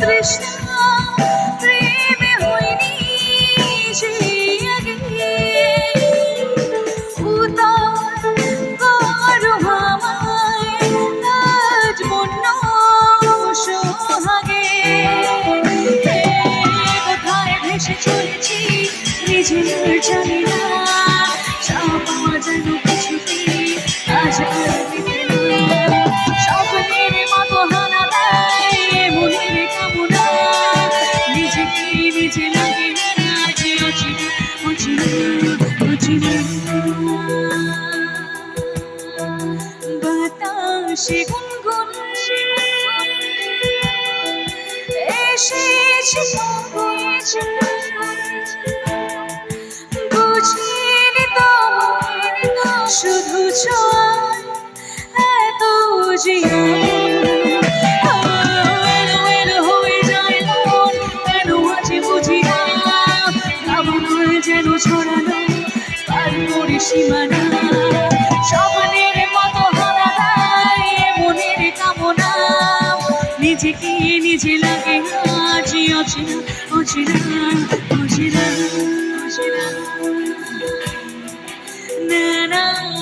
তৃষ্ণা প্রেমে হয়নি যে আগে উদয় করো আমায় আজ বন্য সোহাগে কোথায় ভেসে চলেছি, নিজের জানি নিজেকে লাগে আজ অচিনা অচিনা অচিনা বাতাসে গুনগুন এসেছে পৌঁছে বুঝিনি তোমার শুধু ছয় এত জিয়া ছড়ানো পার সীমানা। স্বপ্নের মতো হানা দেয় মনের কামনা। নিজেকে নিজে লাগে আজ অচেনা অচেনা অচেনা অচেনা। না না।